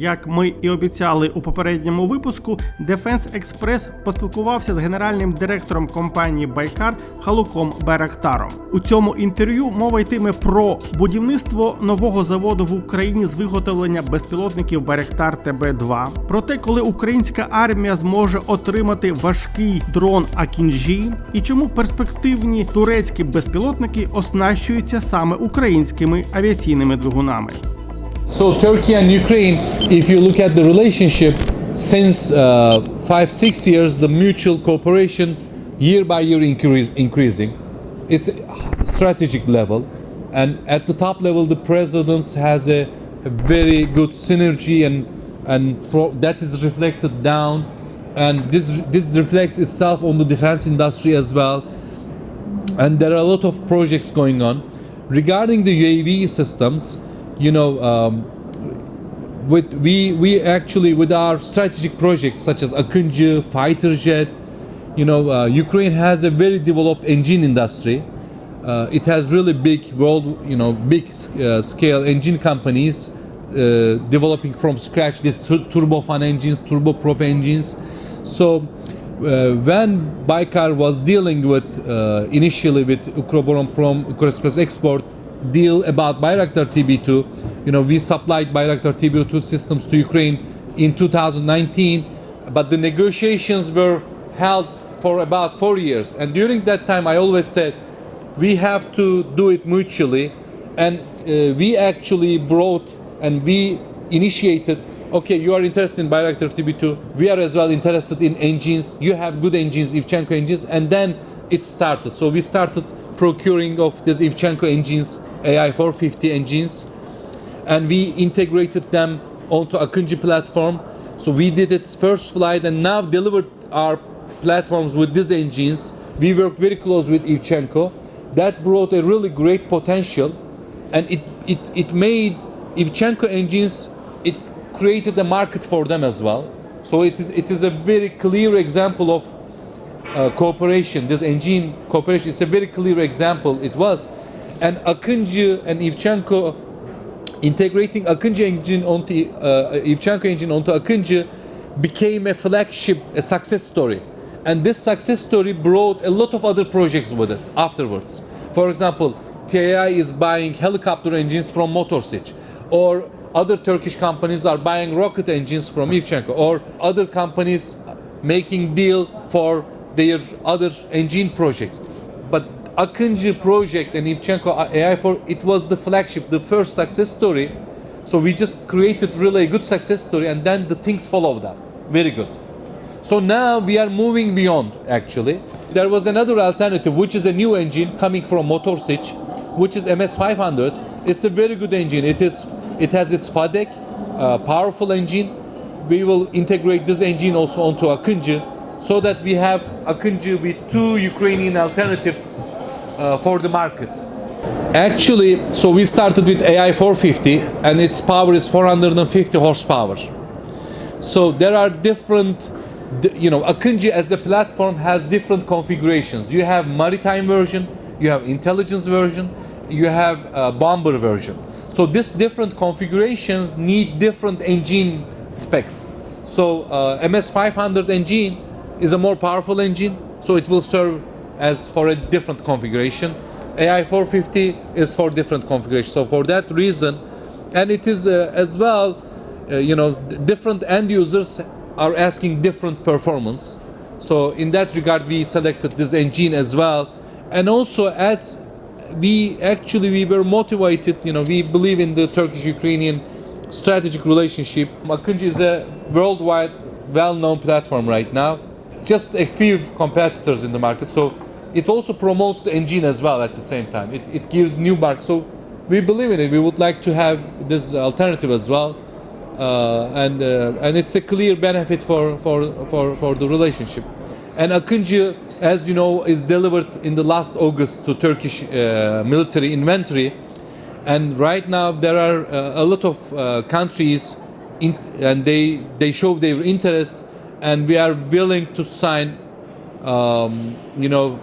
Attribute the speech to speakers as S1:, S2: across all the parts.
S1: Як ми і обіцяли у попередньому випуску, Defense Express поспілкувався з генеральним директором компанії Байкар Халуком Беректаром. У цьому інтерв'ю мова йтиме про будівництво нового заводу в Україні з виготовлення безпілотників Беректар ТБ2, про те, коли українська армія зможе отримати важкий дрон Акінжі, і чому перспективні турецькі безпілотники оснащуються саме українськими авіаційними двигунами.
S2: So Turkey and Ukraine, if you look at the relationship since uh, five six years, the mutual cooperation year by year increase, increasing. It's a strategic level, and at the top level, the presidents has a, a very good synergy, and and for, that is reflected down, and this this reflects itself on the defense industry as well and there are a lot of projects going on regarding the UAV systems. You know, um, with we we actually with our strategic projects such as Akıncı, fighter jet. You know, uh, Ukraine has a very developed engine industry. Uh, it has really big world, you know, big uh, scale engine companies uh, developing from scratch these tur- turbofan engines, turboprop engines. So uh, when Baykar was dealing with uh, initially with Ukroboronprom, Ukroexpress Export deal about Bayraktar TB2, you know, we supplied Bayraktar TB2 systems to Ukraine in 2019, but the negotiations were held for about four years. And during that time, I always said we have to do it mutually, and uh, we actually brought and we initiated okay you are interested in Bayraktar TB2 we are as well interested in engines you have good engines Ivchenko engines and then it started. So we started procuring of these Ivchenko engines AI 450 engines and we integrated them onto Akıncı platform. So we did its first flight and now delivered our platforms with these engines. We work very close with Ivchenko. That brought a really great potential and it, it, it made Ivchenko engines it created a market for them as well. So it is, it is a very clear example of uh, cooperation. This engine cooperation is a very clear example. It was and Akıncı and Ivchenko integrating Akıncı engine onto uh, Ivchenko engine onto Akıncı became a flagship a success story. And this success story brought a lot of other projects with it afterwards. For example TAI is buying helicopter engines from Motorsic or other Turkish companies are buying rocket engines from Ivchenko or other companies making deal for their other engine projects Akıncı project and Ivchenko AI4 it was the flagship the first success story so we just created really a good success story and then the things followed that very good so now we are moving beyond actually. There was another alternative which is a new engine coming from Motorsic which is MS500. It's a very good engine. It is it has its FADEC, uh, powerful engine. We will integrate this engine also onto Akıncı so that we have Akıncı with two Ukrainian alternatives uh, for the market. Actually, so we started with AI 450 and its power is 450 horsepower. So there are different, you know, Akunji as a platform has different configurations. You have maritime version, you have intelligence version, you have uh, bomber version. So these different configurations need different engine specs. So uh, MS500 engine is a more powerful engine, so it will serve as for a different configuration. AI 450 is for different configuration. So for that reason, and it is uh, as well uh, you know different end users are asking different performance. So in that regard we selected this engine as well. And also as we actually we were motivated you know we believe in the turkish ukrainian strategic relationship. Akıncı is a worldwide well-known platform right now. Just a few competitors in the market. So it also promotes the engine as well at the same time it, it gives new market so we believe in it we would like to have this alternative as well uh, and uh, and it's a clear benefit for for for, for the relationship. And Akıncı, as you know, is delivered in the last August to Turkish uh, military inventory, and right now there are uh, a lot of uh, countries, in, and they they show their interest, and we are willing to sign. Um, you know,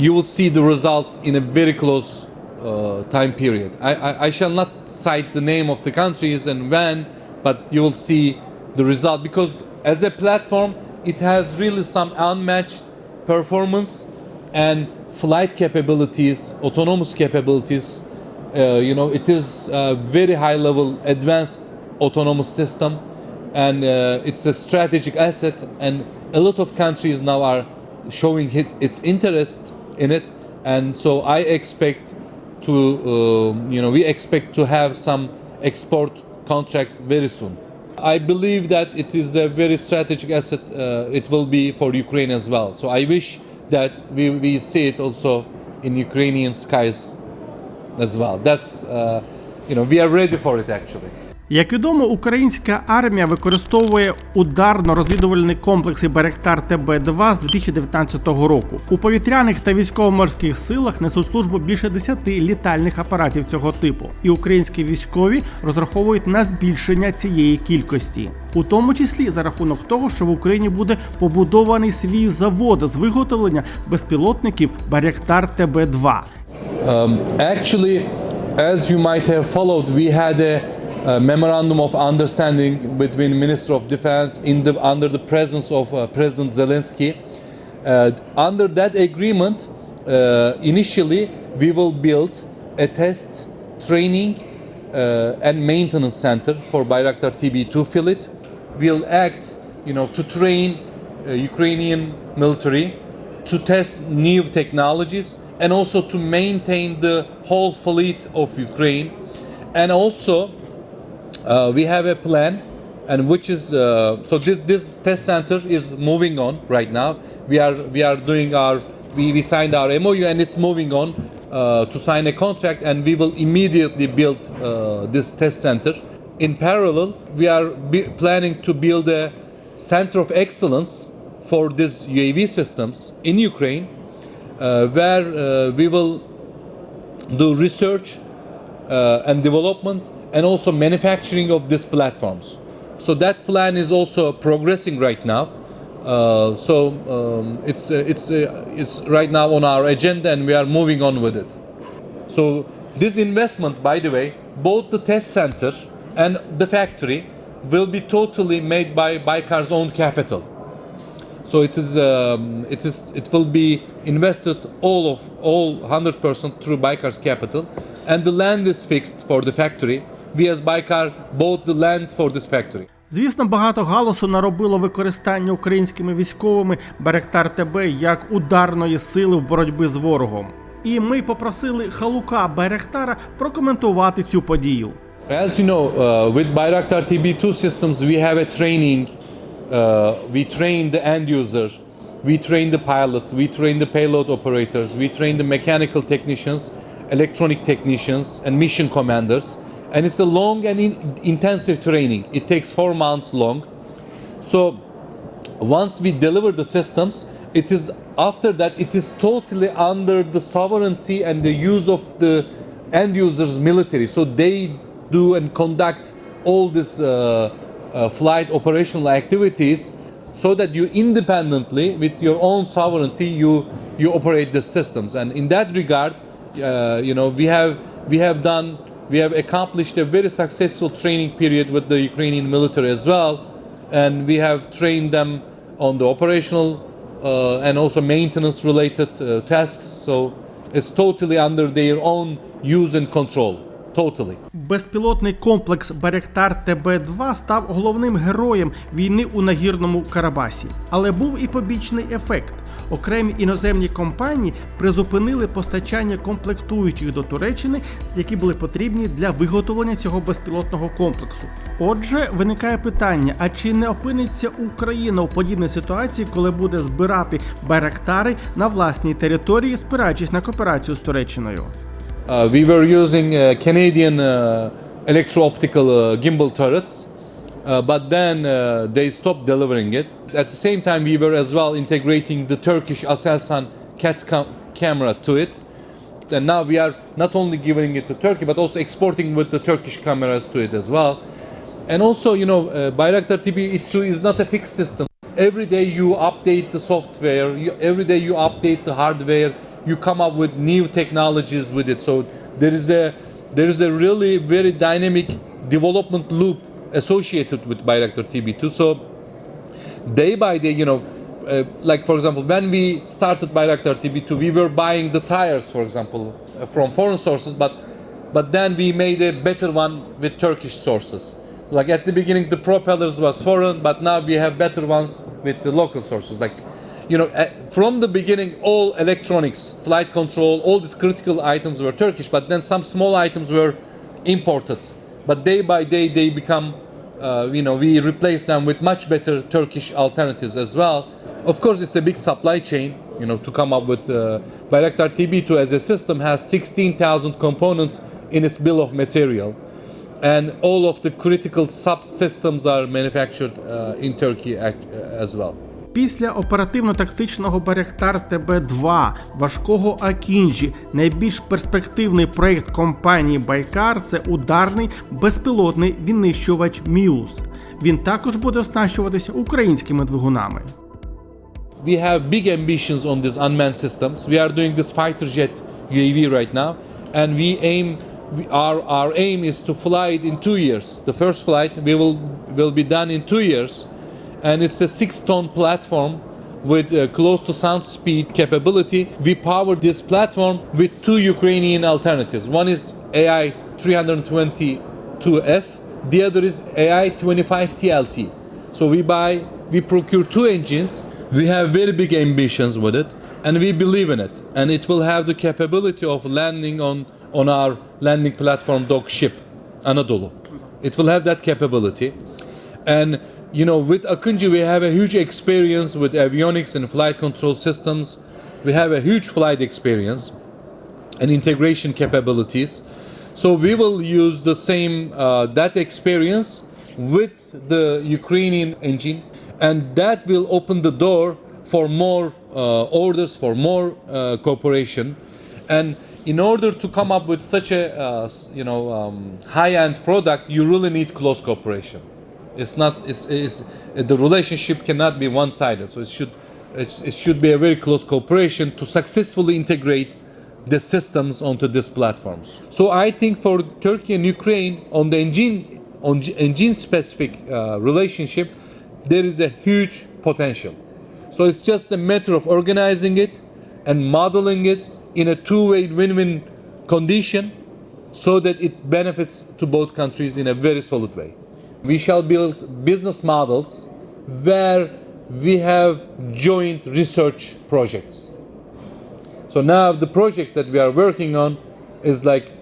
S2: you will see the results in a very close uh, time period. I, I, I shall not cite the name of the countries and when, but you will see the result because as a platform, it has really some unmatched performance and flight capabilities, autonomous capabilities. Uh, you know, it is a very high level advanced autonomous system and uh, it's a strategic asset and a lot of countries now are showing his, its interest in it. And so i expect to um you know we expect to have some export contracts very soon. I believe that it is a very strategic asset uh, it will be for ukraine as well. So i wish that we, we see it also in ukrainian skies as well. That's uh, you know we are ready for it actually
S1: Як відомо, українська армія використовує ударно-розвідувальні комплекси Беректар ТБ-2 з 2019 року. У повітряних та військово-морських силах несуть службу більше 10 літальних апаратів цього типу, і українські військові розраховують на збільшення цієї кількості, у тому числі за рахунок того, що в Україні буде побудований свій завод з виготовлення безпілотників Беректар ТБ-2.
S2: Um, actually, as you might have followed, we had a, memorandum of understanding between Minister of Defense in the under the presence of uh, President Zelensky. Uh, under that agreement, uh, initially we will build a test, training, uh, and maintenance center for Bayraktar TB2 Filit. We'll act, you know, to train uh, Ukrainian military to test new technologies and also to maintain the whole fleet of Ukraine. And also, uh, we have a plan, and which is uh, so this this test center is moving on right now. We are we are doing our we, we signed our MOU and it's moving on uh, to sign a contract, and we will immediately build uh, this test center. In parallel, we are planning to build a center of excellence for these UAV systems in Ukraine, uh, where uh, we will do research and development and also manufacturing of these platforms. So that plan is also progressing right now. Uh, so um, it's uh, it's uh, it's right now on our agenda and we are moving on with it. So this investment, by the way, both the test center and the factory will be totally made by Baikar's own capital. So it is um, it is it will be invested all of all 100% through Baikar's capital, and the land is fixed for the factory. We as Baikar bought the land for this factory.
S1: Звісно, багато галасу наробило використання українськими військовими Беректар ТБ як ударної сили в боротьбі з ворогом. І ми попросили Халука Берехтара прокоментувати цю подію.
S2: As you know, uh, with Bayraktar TB2 systems, we have a training. Uh, we train the end user, we train the pilots, we train the payload operators, we train the mechanical technicians, electronic technicians, and mission commanders. And it's a long and in- intensive training. It takes four months long. So once we deliver the systems, it is after that it is totally under the sovereignty and the use of the end users military. So they do and conduct all this uh, uh, flight operational activities so that you independently with your own sovereignty you you operate the systems and in that regard uh, you know we have we have done we have accomplished a very successful training period with the Ukrainian military as well and we have trained them on the operational uh, and also maintenance related uh, tasks so it's totally under their own use and control totally
S1: Безпілотний комплекс Беректар ТБ-2 став головним героєм війни у нагірному Карабасі. Але був і побічний ефект. Окремі іноземні компанії призупинили постачання комплектуючих до Туреччини, які були потрібні для виготовлення цього безпілотного комплексу. Отже, виникає питання: а чи не опиниться Україна у подібній ситуації, коли буде збирати Беректари на власній території, спираючись на кооперацію з Туреччиною?
S2: Uh, we were using uh, Canadian uh, electro-optical uh, gimbal turrets, uh, but then uh, they stopped delivering it. At the same time, we were as well integrating the Turkish Aselsan CAT cam- camera to it. And now we are not only giving it to Turkey, but also exporting with the Turkish cameras to it as well. And also, you know, uh, Bayraktar TB2 is not a fixed system. Every day you update the software, you, every day you update the hardware, you come up with new technologies with it. So there is a there is a really very dynamic development loop associated with Bayraktar TB2. So day by day, you know, uh, like for example, when we started Bayraktar TB2, we were buying the tires, for example, uh, from foreign sources, but but then we made a better one with Turkish sources. Like at the beginning, the propellers was foreign, but now we have better ones with the local sources. Like, you know, uh, from the beginning, all electronics, flight control, all these critical items were Turkish, but then some small items were imported. But day by day, they become uh, you know, we replace them with much better Turkish alternatives as well. Of course, it's a big supply chain, you know, to come up with uh, Bayraktar TB2 as a system has 16,000 components in its bill of material. And all of the critical subsystems are manufactured uh, in Turkey as well.
S1: Після оперативно-тактичного Байрактар ТБ-2 важкого Акінджі найбільш перспективний проєкт компанії Байкар це ударний безпілотний винищувач Міус. Він також буде оснащуватися українськими двигунами.
S2: we have big ambitions on these unmanned systems. We are doing this fighter jet UAV right now, and we aim. Our our aim is to fly it in two years. The first flight we will will be done in two years, and it's a six-ton platform with uh, close to sound speed capability. We power this platform with two Ukrainian alternatives. One is AI 322F. The other is AI 25TLT. So we buy, we procure two engines. We have very big ambitions with it, and we believe in it. And it will have the capability of landing on on our landing platform dog ship, Anadolu. It will have that capability. And you know, with Akunji, we have a huge experience with avionics and flight control systems. We have a huge flight experience and integration capabilities. So we will use the same uh, that experience with the Ukrainian engine, and that will open the door for more uh, orders, for more uh, cooperation, and in order to come up with such a uh, you know um, high-end product, you really need close cooperation. It's not. It's, it's the relationship cannot be one-sided. So it should. It should be a very close cooperation to successfully integrate the systems onto these platforms. So I think for Turkey and Ukraine on the engine on engine specific uh, relationship, there is a huge potential. So it's just a matter of organizing it and modeling it in a two-way win-win condition so that it benefits to both countries in a very solid way. We shall build business models where we have joint research projects. So now the projects that we are working on is like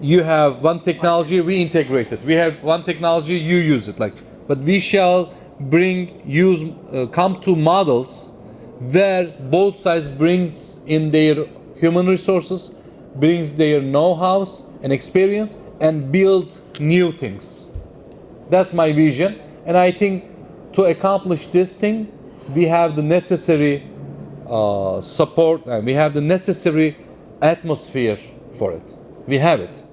S2: you have one technology, we integrate it. We have one technology, you use it. Like, but we shall bring use uh, come to models where both sides brings in their human resources, brings their know-how and experience, and build new things. That's my vision, and I think to accomplish this thing, we have the necessary uh, support and we have the necessary atmosphere for it. We have it.